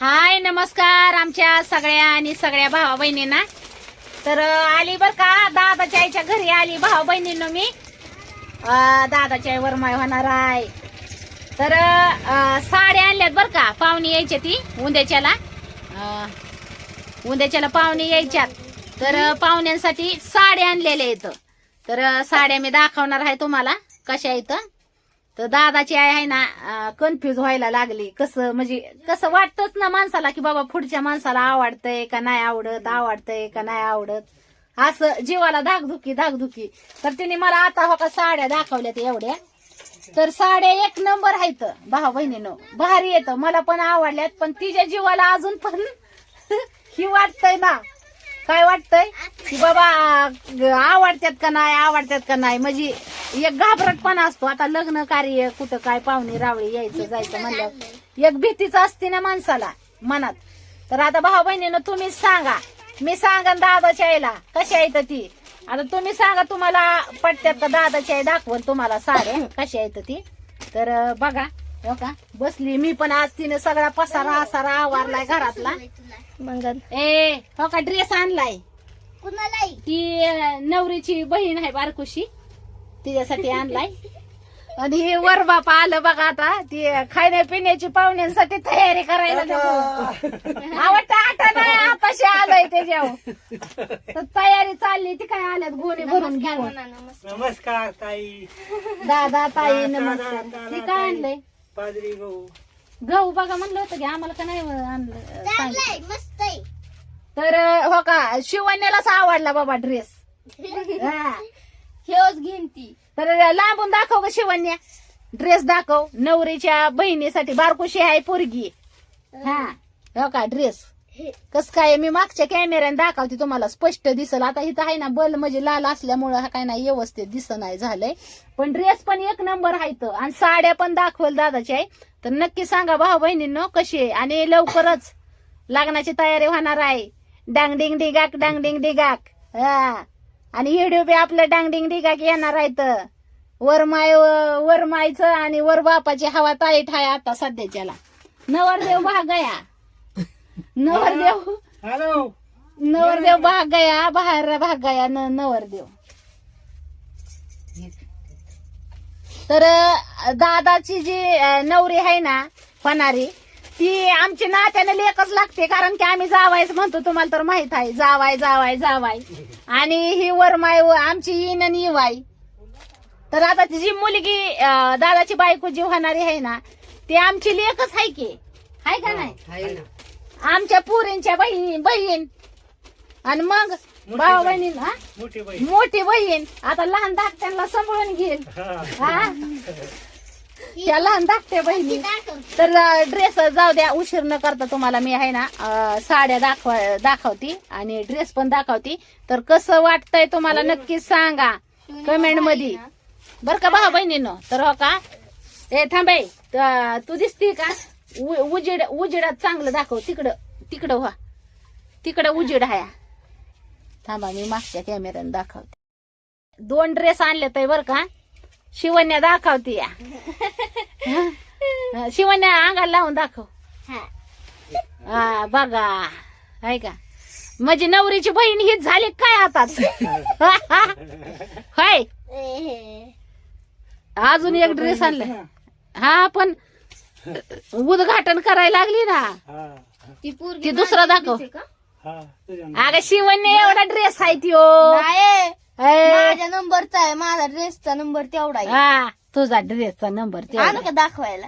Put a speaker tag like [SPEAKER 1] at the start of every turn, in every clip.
[SPEAKER 1] हाय नमस्कार आमच्या सगळ्या आणि सगळ्या भावा बहिणींना तर आली बर का? दादाच्या आईच्या घरी आली भावा बहिणींनो मी दादाच्या आईवर माय होणार आहे. तर साड्या आणल्यात बर का? पाहुणे यायच्या ती उद्याच्याला. उंद्याच्याला उद्याच्याला पाहुणे यायच्यात. तर पाहुण्यांसाठी साड्या आणलेल्या आहेत. तर साड्या मी दाखवणार आहे तुम्हाला. कशा येतं तर दादाची आई आहे ना कन्फ्युज व्हायला लागली. कसं म्हणजे कसं वाटतच ना माणसाला की बाबा पुढच्या माणसाला आवडतंय का नाही आवडत आवडतंय का नाही आवडत. असं जीवाला धाकधुकी धाकधुकी. तर तिने मला आता हो का साड्या दाखवल्यात एवढ्या. तर साड्या एक नंबर आहेत भाऊ बहिणीनं. भारी येतं मला पण आवडल्यात पण तिच्या जीवाला अजून पण ही वाटतंय ना. काय वाटतंय? की बाबा आवडत्यात आवडतात का नाही आवडतात का नाही? म्हणजे एक घाबरटपणा असतो. आता लग्न कार्य कुठं काय पाहुणे रावळे यायचं जायचं म्हणलं एक भीतीच असते ना माणसाला मनात. तर आता भाऊ बहिणीनं तुम्हीच सांगा. मी सांगा दादाच्या आईला. कशा येतं ती? आता तुम्ही सांगा तुम्हाला पटत्यात का दादाची आई दाखवल तुम्हाला सारे कशी आहे तर ती? तर बघा. हो का? बसली. मी पण आज तिने सगळा पसारा असारा आवारलाय घरातला. ए हो का ड्रेस आणलाय?
[SPEAKER 2] कुणालाही.
[SPEAKER 1] ती अं, नवरीची बहीण आहे बारकुशी. तिच्यासाठी आणलाय. आणि हे वर बापा आलं बघा आता. ती खाण्या पिण्याची पाहुण्यांसाठी तयारी करायला नको. आवडतं आता नाही आताशी आलंय त्याच्यावर तर तयारी चालली ती काय आल्यात गोणी भरून घेऊन
[SPEAKER 3] नमस्कार. ताई.
[SPEAKER 1] दादा ताई नमस्कार. ती काय आणलंय?
[SPEAKER 3] पादरी भाऊ
[SPEAKER 1] गहू बघा म्हणलं होतं की आम्हाला का नाही आणलं सांगितलं.
[SPEAKER 2] मस्त आहे.
[SPEAKER 1] तर हो का शिवण्यालाच आवडला बाबा ड्रेस हा.
[SPEAKER 2] हेच घेईन ती.
[SPEAKER 1] तर लांबून दाखव ग शिवण्या. ड्रेस दाखव. नवरीच्या बहिणीसाठी बारकुशी आहे पोरगी. हा. हो का ड्रेस कस काय मी मागच्या कॅमेऱ्याने दाखवते तुम्हाला स्पष्ट दिसल. आता इथं आहे ना बल म्हणजे लाल असल्यामुळं हा काय नाही व्यवस्थित दिस नाही झालंय. पण ड्रेस पण एक नंबर आहेत आणि साड्या पण दाखवल दादाची आहे. तर नक्की सांगा भाऊ बहिणींनो कशी आहे? आणि लवकरच लग्नाची तयारी होणार आहे. डांग डिंग डिगाक डांग डिंग डिगाक. हा. आणि व्हिडिओ बी आपलं डांग डिंग डिगाक येणार आहेत वरमाय वरमायचं आणि वर बापाची हवा ताईट आहे आता सध्याच्याला. नवरदेव भागया नवरदेव.
[SPEAKER 3] हॅलो.
[SPEAKER 1] नवरदेव भाग गया बाहेर भाग गया न नवरदेव. तर दादाची जी नवरी आहे ना होणारी ती आमची नात्याने लेखच लागते कारण की आम्ही जावायच म्हणतो तुम्हाला तर माहीत आहे. जावाय जावाय जावाय. आणि ही वरमाय व आमची येण आणि इवाय. तर आता ती जी मुलगी दादाची बायको जी होणारी आहे ना ती आमची लेखच आहे की? आहे का नाही? आमच्या पुरींच्या बहीण बहीण. आणि मग भाऊ बहीण. हा?
[SPEAKER 3] मोठी बाई
[SPEAKER 1] मोठी बहीण. आता लहान धाकट्यांना सांभाळून घेईल.
[SPEAKER 3] हा.
[SPEAKER 1] हा? त्या लहान धाकट्या बहिणी. तर ड्रेस जाऊ द्या उशीर न करता तुम्हाला मी आहे ना अं, साड्या दाखव दाखवती आणि ड्रेस पण दाखवती. तर कसं वाटतंय तुम्हाला नक्की सांगा कमेंटमध्ये बर का भाऊ बहिणीनं? तर हो का? ए थांबाई त- दिसती का? उजेड उजेडात चांगलं दाखव. तिकडं तिकडं व्हा. तिकडं उजेड हाया. थांबा मी मागच्या कॅमेऱ्याने दाखवते. दोन ड्रेस आणले तर बर का? शिवण्या दाखवते या? शिवण्या अंगाला लावून दाखव.
[SPEAKER 2] हा.
[SPEAKER 1] बघा. आहे का? म्हणजे नवरीची बहीण हीच झाली काय आता? हाय. अजून एक ड्रेस आणलाय. हा पण उद्घाटन करायला लागली ना.
[SPEAKER 3] हा.
[SPEAKER 2] ती पोरगी
[SPEAKER 1] दुसरा दाखव.
[SPEAKER 3] हा तुझ्या
[SPEAKER 1] अगं शिवण्य एवढा ड्रेस आहे त्यो.
[SPEAKER 2] नाही
[SPEAKER 1] ए,
[SPEAKER 2] माझ्या नंबरचा आहे माझा ड्रेसचा नंबर तेवढा आहे.
[SPEAKER 1] हा तुझा ड्रेसचा नंबर
[SPEAKER 2] आणू का दाखवायला?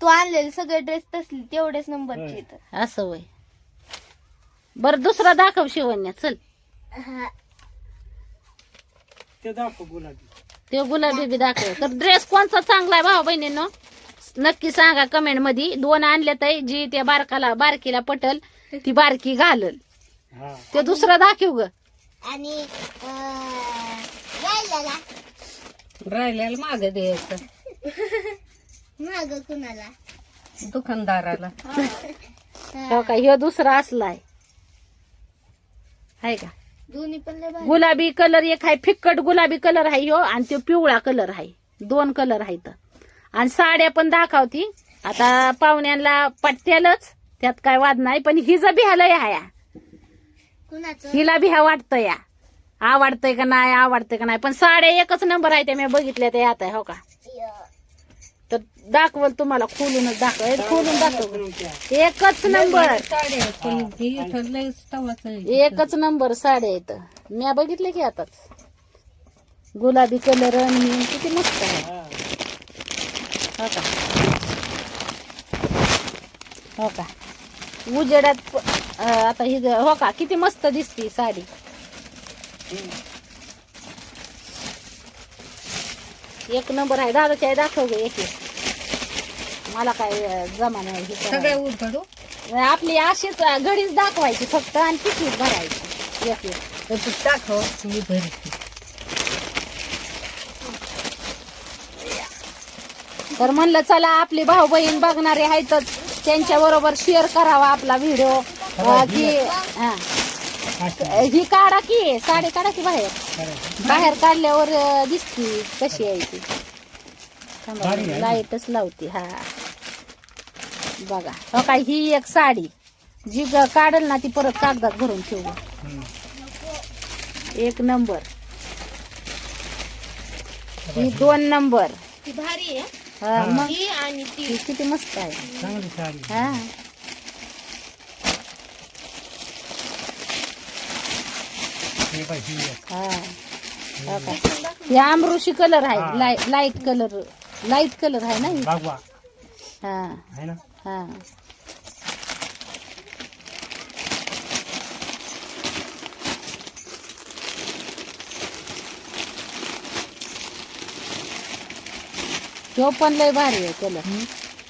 [SPEAKER 2] तू आणलेले सगळे ड्रेस तसले तेवढेच नंबरचे आहेत.
[SPEAKER 1] असं वय बर दुसरा दाखव शिवण्या चल.
[SPEAKER 3] ते दाखव गुलाबी.
[SPEAKER 1] ते गुलाबी बी दाखव. तर ड्रेस कोणता चांगला आहे भाऊ बहिणींनो नक्की सांगा कमेंटमध्ये दोन आणले तर जी त्या बारकाला बारकीला पटल ती बारकी घालल.
[SPEAKER 3] हा.
[SPEAKER 1] ते दुसरा दाखव ग.
[SPEAKER 2] आणि अं, राहिलेला
[SPEAKER 4] राहिल्याला माग द्यायचं.
[SPEAKER 2] माग कुणाला?
[SPEAKER 4] दुकानदाराला.
[SPEAKER 1] हो. का? ह्यो दुसरा असलाय. आहे का?
[SPEAKER 2] दोन्ही पण लय भारी.
[SPEAKER 1] गुलाबी कलर एक आहे फिक्कट गुलाबी कलर आहे ह्यो आणि तो पिवळा कलर आहे दोन कलर आहेत आणि साड्या पण दाखवती. आता पाहुण्यांना पटत्यालच त्यात काय वाद नाही पण हिचं बिहालय हाया हिला बिहा वाटतं या. आवडतंय का नाही आवडतंय का नाही. पण साड्या एकच नंबर आहे त्या मी बघितल्या त्या आता हो का? तर दाखवल तुम्हाला खोलूनच दाखव खोलून दाखव. एकच नंबर. एकच नंबर साड्या आहेत. मी बघितले की आताच. गुलाबी कलर आणि किती मस्त आहे.
[SPEAKER 3] हा
[SPEAKER 1] का? हो का? उजेडात आता ही हो का? किती मस्त दिसती साडी. एक नंबर आहे. दादाची आहे दाखव ग एक मला काय जमा नाही हे.
[SPEAKER 4] उरकडू
[SPEAKER 1] आपली अशीच घडीच दाखवायची फक्त आणि पिशवीत भरायची? एक
[SPEAKER 4] टाकव तुम्ही भरती.
[SPEAKER 1] तर म्हणलं चला आपली भाऊ बहीण बघणारे आहेतच. त्यांच्या बरोबर शेअर करावा आपला व्हिडिओ की हा.
[SPEAKER 3] अच्छा.
[SPEAKER 1] ही काढा की साडी काढा की बाहेर? बाहेर काढल्यावर अं, दिसती कशी आहे ती.
[SPEAKER 3] भारी आहे ना?
[SPEAKER 1] लाईटच लावती हा. बघा हो काय ही एक साडी. जी ग- काढल ना ती परत कागदात भरून ठेवू. एक नंबर. ही दोन नंबर.
[SPEAKER 2] ती भारी आहे.
[SPEAKER 1] हा, मग?
[SPEAKER 2] ही आणि ती.
[SPEAKER 1] ही किती मस्त आहे.
[SPEAKER 3] चांगली साडी.
[SPEAKER 1] हा.
[SPEAKER 3] हे ही एक.
[SPEAKER 1] हा. हो का हे कलर
[SPEAKER 3] हा.
[SPEAKER 1] आहे light light colour light colour आहे ना ही?
[SPEAKER 3] बागवा.
[SPEAKER 1] हा.
[SPEAKER 3] आहे ना?
[SPEAKER 1] हा. ह्यो पण लय भारी आहे कलर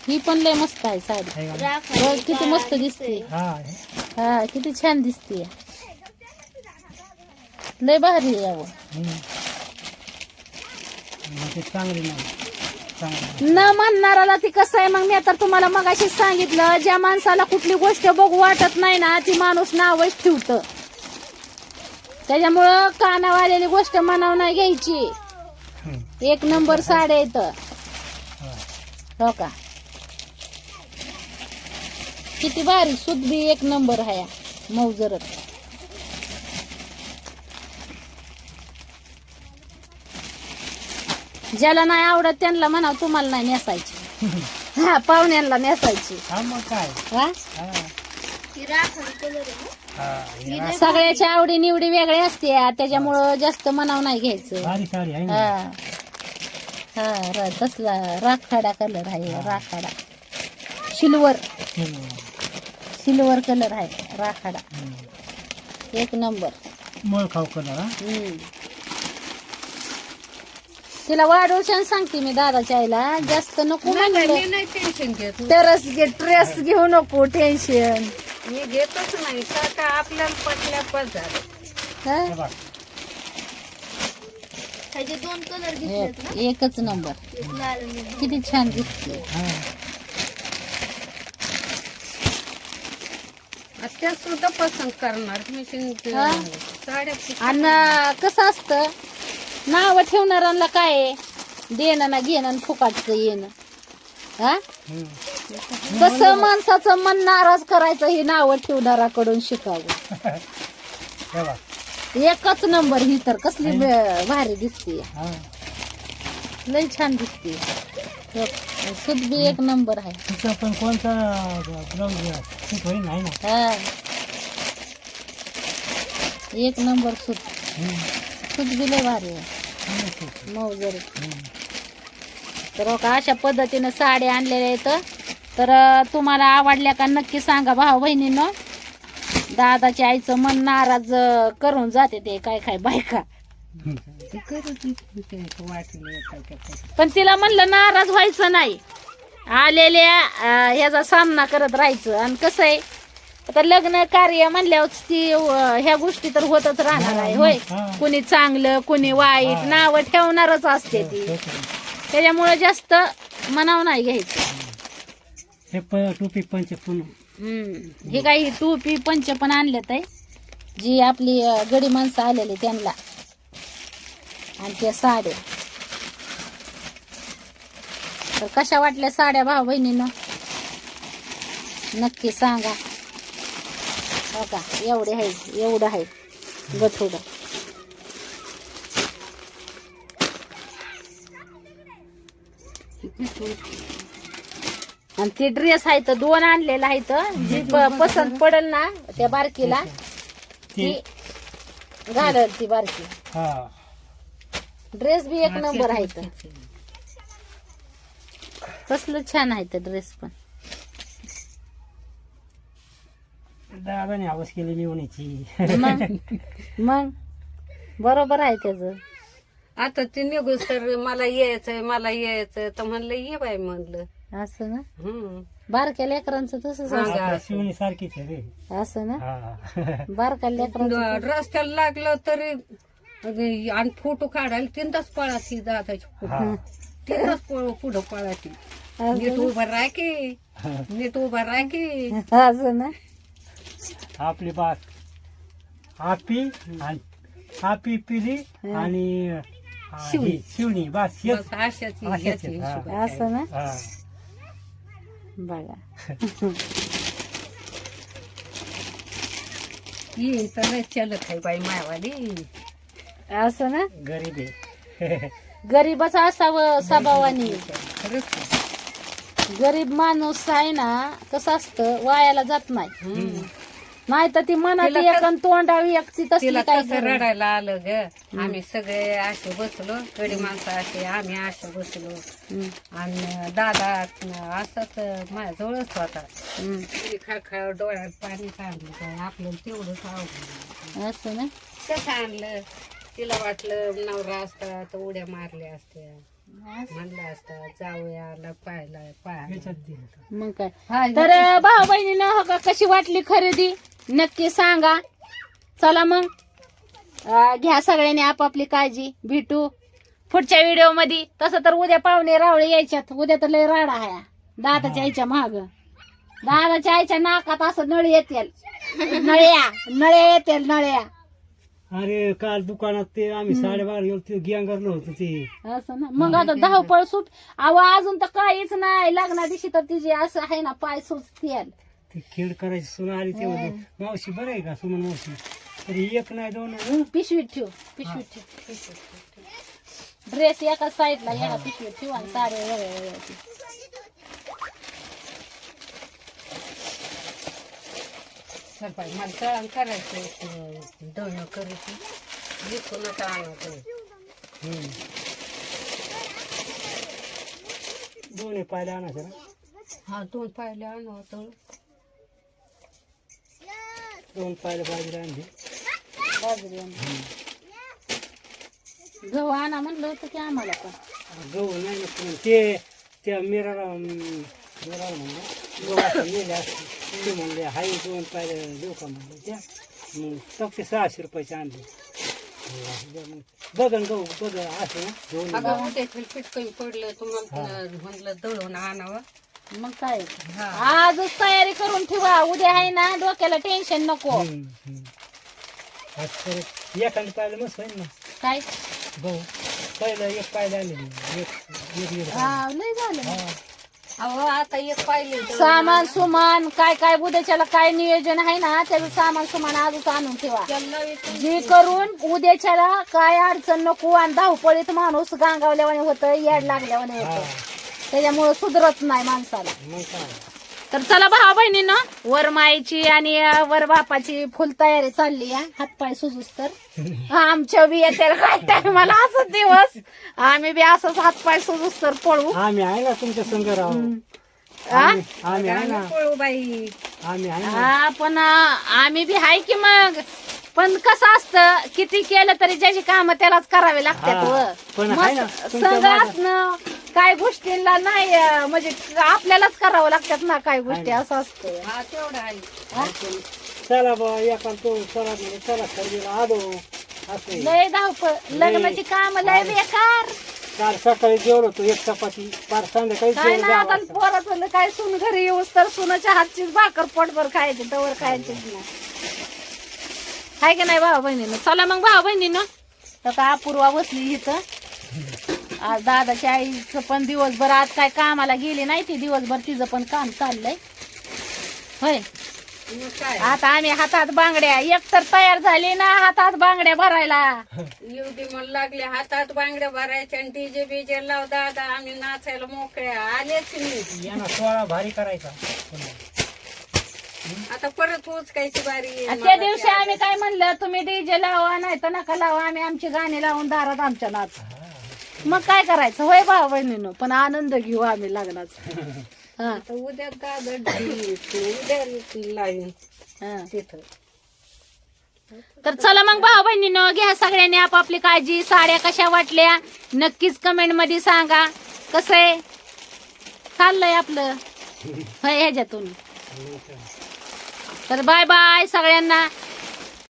[SPEAKER 1] ही पण लय मस्त आहे साडी. बघ किती मस्त दिसते
[SPEAKER 3] हा.
[SPEAKER 1] हा किती छान दिसते लय भारी आहे अहो. न म्हणणाराला ती कसं आहे मग मी तर तुम्हाला मगाशी सांगितलं ज्या माणसाला कुठली गोष्ट बघू वाटत नाही ना ती माणूस नावच ठेवत. त्याच्यामुळं कानावर आलेली गोष्ट मनाव नाही घ्यायची. एक नंबर साड्या येतं.
[SPEAKER 3] हो
[SPEAKER 1] का? किती भारी सुदबी एक नंबर आहे मौजरत. ज्याला नाही आवडत त्यांना म्हणा तुम्हाला नाही नेसायची. हा पाहुण्यांना नेसायची.
[SPEAKER 3] हा काय?
[SPEAKER 1] हा?
[SPEAKER 3] हा. हा हे
[SPEAKER 1] सगळ्याच्या आवडी निवडी वेगळ्या असते त्याच्यामुळं जास्त मनाव नाही घ्यायचं. हा. हा र- तसला राखाडा कलर आहे राखाडा. सिल्वर. सिल्वर कलर आहे राखाडा. एक नंबर
[SPEAKER 3] मळ खाऊ कलर हा?
[SPEAKER 1] हम्म. तिला वाढवशान सांगते मी दादाच्या आईला. जास्त नको
[SPEAKER 4] नाही,
[SPEAKER 1] म्हणलं
[SPEAKER 4] मी नाही टेन्शन घेत.
[SPEAKER 1] तरच घे ट्रेस घेऊ नको टेन्शन
[SPEAKER 4] मी घेतच नाही का का आपल्याला पटल्या
[SPEAKER 3] हे बघ.
[SPEAKER 2] ह्याचे दोन कलर घेतलेत ना?
[SPEAKER 1] एकच नंबर
[SPEAKER 2] लाल आणि
[SPEAKER 1] किती छान दिसते
[SPEAKER 4] त्या सुद्धा पसंत करणार.
[SPEAKER 1] हा?
[SPEAKER 4] साड्या
[SPEAKER 1] आणि कसं असतं? नाव ठेवणाऱ्यांना काय आहे? देणं ना घेणं आणि फुकाटचं येणं. हा. कसं माणसाचं मन नाराज करायचं हे नाव ठेवणाराकडून शिकावं.
[SPEAKER 3] हे बघ.
[SPEAKER 1] एकच नंबर ही तर कसली ब- भारी दिसते.
[SPEAKER 3] हा.
[SPEAKER 1] लय छान दिसते. एक नंबर आहे.
[SPEAKER 3] तिचं पण कोणता ब्लाऊज सूट होईल नाही ना?
[SPEAKER 1] हा. एक नंबर सुद
[SPEAKER 3] हम्म.
[SPEAKER 1] सुदबी लय भारी आहे. मौजर.
[SPEAKER 3] हम्म.
[SPEAKER 1] तर हो का अशा पद्धतीनं साड्या आणलेल्या आहेत. तर अं, तुम्हाला आवडल्या का नक्की सांगा भाऊ बहिणीनं दादाच्या आईचं मन नाराज करून जाते ते काय काय बायका. पण तिला म्हणलं नाराज व्हायचं नाही. आलेल्या ह्याचा सामना करत राहायचं. आणि कसं आहे आता लग्न कार्य म्हणल्यावर ती ह्या गोष्टी तर होतच राहणार आहे होय. कुणी चांगलं कुणी वाईट. नाव ठेवणारच असते ती. त्याच्यामुळे जास्त मनाव नाही घ्यायचं.
[SPEAKER 3] टोपी पंच
[SPEAKER 1] हम्म. हे काही टोपी पंच पण आणल्यात आहे. जी आपली गडी माणसं आलेली त्यांना. आणि त्या साड्या. तर कशा वाटल्या साड्या भाऊ बहिणीनं? नक्की सांगा. हो का एवढे आहे एवढं आहे. गठुडं. आणि ते ड्रेस आहे तर दोन आणलेला आहे तर जी प- पसंत पडल ना त्या बारकीला ती घालल ती बारकी.
[SPEAKER 3] हा.
[SPEAKER 1] ड्रेस बी एक नंबर आहे तर. कसलं छान आहे तर ड्रेस पण.
[SPEAKER 3] दादाने आवाज केली निवडीची
[SPEAKER 1] मग? मग? बरोबर आहे त्याच.
[SPEAKER 4] आता ते निघू तर मला यायचंय मला यायचंय. तर म्हणलं ये बाय म्हणलं.
[SPEAKER 1] असं ना? बारक्या लेकरांचं तसंच असतं.
[SPEAKER 3] आपल्या शिवणी सारखीच आहे रे.
[SPEAKER 1] असं ना?
[SPEAKER 3] हा.
[SPEAKER 1] बारक्या लेकरांचं
[SPEAKER 4] रस्त्याला लागलं तरी अगं, आणि फोटो काढायला तिथंच पळाची दादाची फोटो.
[SPEAKER 3] हा.
[SPEAKER 4] तिथंच पुढं पळाची नीट उभं राह की. नीट उभं राह की.
[SPEAKER 1] असं ना?
[SPEAKER 3] आपली बाग आपी आणि आपी पिली आणि हा,
[SPEAKER 4] शिवणी.
[SPEAKER 3] ही, शिवणी. बस हेच.
[SPEAKER 4] बस अशाची
[SPEAKER 3] अशाच
[SPEAKER 4] ह्याची
[SPEAKER 3] आहेत.
[SPEAKER 4] हिशोब.
[SPEAKER 1] असं ना?
[SPEAKER 3] हा.
[SPEAKER 1] बघा
[SPEAKER 4] येईन तर लय चलत आहे बाई मायवाली
[SPEAKER 1] असं ना
[SPEAKER 3] गरीब आहे
[SPEAKER 1] गरीबच असावं स्वभावानी
[SPEAKER 4] खरंच आहे.
[SPEAKER 1] गरीब माणूस आहे ना कसं असतं वायाला जात नाही
[SPEAKER 4] हम्म.
[SPEAKER 1] नाही तर ती मनात
[SPEAKER 4] तिला
[SPEAKER 1] एक
[SPEAKER 4] कस-
[SPEAKER 1] आणि तोंडावी एक ती तसली
[SPEAKER 4] तिला
[SPEAKER 1] काय
[SPEAKER 4] कसं रडायला आलं ग? आम्ही सगळे असे बसलो गडी माणसं असे आम्ही असे बसलो. आणि दादा असाच माझ्या जवळच होता खळखळ डोळ्यात पाणी काढलं आपल्याला तेवढंच आवडलं.
[SPEAKER 1] असं ना?
[SPEAKER 4] कसं आणलं? तिला वाटलं नवरा असता तर उड्या मारल्या असत्या म्हणलं असता जाऊया पाहायला पाहायला.
[SPEAKER 1] मग काय?
[SPEAKER 4] हा,
[SPEAKER 1] तर भाऊ बहिणीनं हो का कशी वाटली खरेदी? नक्की सांगा. चला मग. घ्या सगळ्यांनी आपापली काळजी भेटू. पुढच्या व्हिडिओमध्ये तसं तर उद्या पाहुणे रावळे यायच्यात. उद्या तर लय राडा आहे दादाच्या आईच्या महाग दादाच्या आईच्या नाकात असं नळी येतील. नळ्या नळ्या येतील नळ्या.
[SPEAKER 3] अरे काल दुकानात ते आम्ही साडेबारा गेलो ते गँगरलो होतो ते.
[SPEAKER 1] असं ना. मग आता धावपळ सुट. अहो अजून तर काहीच नाही. लग्ना दिवशी तर तिची असं आहे ना पाय सुटतील
[SPEAKER 3] ते खेळ करायची सुना आली ते होते मावशी बरं आहे का सुमन मावशी? तरी एक नाही दोन हं?
[SPEAKER 1] पिशवीत ठेव पिशवीत ठेव ड्रेस एका साईडला एका पिशवीत ठेव आणि ठेव.
[SPEAKER 4] चल बाई मला तळण करायचं दळणं करायची विकून आता आणायचं
[SPEAKER 3] हं. दोन्ही पायले आणायचं ना?
[SPEAKER 4] हा दोन पायले आणावं तळ
[SPEAKER 3] दोन पायले बाजरी आणली.
[SPEAKER 1] बाजरी आणि. गहू आणा म्हणलं होतं की आम्हाला पण.
[SPEAKER 3] गहू नाही ते त्या मिराला मिराला म्हणलं. गव्हाचं नेले असते. ते म्हणले हाय दोन पायले देऊ का म्हणलं त्या मग फक्त सहाशे रुपयाचे आणले. मग बघन गहू बघ असं
[SPEAKER 4] अगं उद्या पीठ कमी पडलं तुम्हाला म्हणलं दळून आणावं.
[SPEAKER 1] मग काय?
[SPEAKER 4] हा.
[SPEAKER 1] आजच तयारी करून ठेवा. उद्या आहे ना डोक्याला टेन्शन नको.
[SPEAKER 3] एखादं पाहिलं मस्त होईल ना.
[SPEAKER 1] काय?
[SPEAKER 3] गहू. पहिलं एक पायला आले एक एक एक
[SPEAKER 1] हा लय झालं.
[SPEAKER 3] हा.
[SPEAKER 4] अहो आता एक पाहिले
[SPEAKER 1] सामान सुमान काय काय उद्याच्याला काय नियोजन आहे ना त्याचं सामान सुमान आजच आणून ठेवा. जे करून उद्याच्याला काय अडचण नको आणि धावपळीत माणूस गांगावल्यावाने होतं याड लागल्यावाने होतं त्याच्यामुळे सुधरत नाही माणसाला. तर चला भावा बहिणीनं वर माईची आणि वर बापाची फुल तयारी चालली आहे. हातपाय सुजूस तर. आमच्या बी येते काय टायमाला असं दिवस. आम्ही बी असंच हातपाय सुजूस तर पळू.
[SPEAKER 3] आम्ही आहे ना तुमच्या संग राहू.
[SPEAKER 1] हा?
[SPEAKER 3] आम्ही आम्ही आहे ना.
[SPEAKER 4] पळू बाई.
[SPEAKER 3] आम्ही आहे ना.
[SPEAKER 1] हा पण आम्ही बी हाय की मग? पण कसं असतं किती केलं तरी ज्याची काम त्यालाच करावे लागतात. व.
[SPEAKER 3] पण
[SPEAKER 1] मग
[SPEAKER 3] आहे ना, तुमच्या
[SPEAKER 1] संघ
[SPEAKER 3] मागं-
[SPEAKER 1] असणं. काय गोष्टींना नाही अं, म्हणजे आपल्यालाच करावं लागतात ना काही गोष्टी असं असतं.
[SPEAKER 4] हा तेवढं आहे.
[SPEAKER 3] चला बा एका तो चला चला खरेदीला आलो असं आहे.
[SPEAKER 1] लय धावपळ लग्नाची काम लय बेकार.
[SPEAKER 3] काल सकाळी जेवलो होतो एक चपाती पार संध्याकाळी
[SPEAKER 1] काय
[SPEAKER 3] जेवण
[SPEAKER 1] ना
[SPEAKER 3] दहा
[SPEAKER 1] आता. पोराचं काय सून घरी येऊस तर सुनाच्या हातचीच भाकर पोटभर खायची तवर खायचीच नाही. हाय की नाही भावा बहिणीनं? चला मग भावा बहिणीनं. तर का अपूर्वा बसली इथं. आज दादाच्या आईचं पण दिवसभर आज काय कामाला गेली नाही ती दिवसभर तिचं पण काम चाललंय. होय. आता आम्ही हातात बांगड्या एक तर तयार झाली ना हातात बांगड्या भरायला.
[SPEAKER 4] येऊ दे म्हणू लागले हातात बांगड्या भरायच्या आणि डीजे बीजे लाव दादा आम्ही नाचायला मोकळे आलेच नाही
[SPEAKER 3] यांना सोळा भारी करायचा.
[SPEAKER 4] आता परत उचकायची बारी
[SPEAKER 1] आणि त्या दिवशी आम्ही काय म्हणलं तुम्ही डीजे लावा नाही तर नका लावा आम्ही आमची गाणी लावून दारात आमच्या नाच. मग काय करायचं? होय भाऊ बहिणीनं पण आनंद घेऊ आम्ही लग्नाचा. हा,
[SPEAKER 4] आता उद्या दादा डी- उद्या लावीन
[SPEAKER 1] हा.
[SPEAKER 4] तिथं.
[SPEAKER 1] तर चला मग भाऊ बहिणीनं घ्या सगळ्यांनी आपापली काळजी साड्या कशा वाटल्या नक्कीच कमेंटमध्ये सांगा. कसं आहे? चाललंय आपलं. होय ह्याच्यातून. तर बाय बाय सगळ्यांना.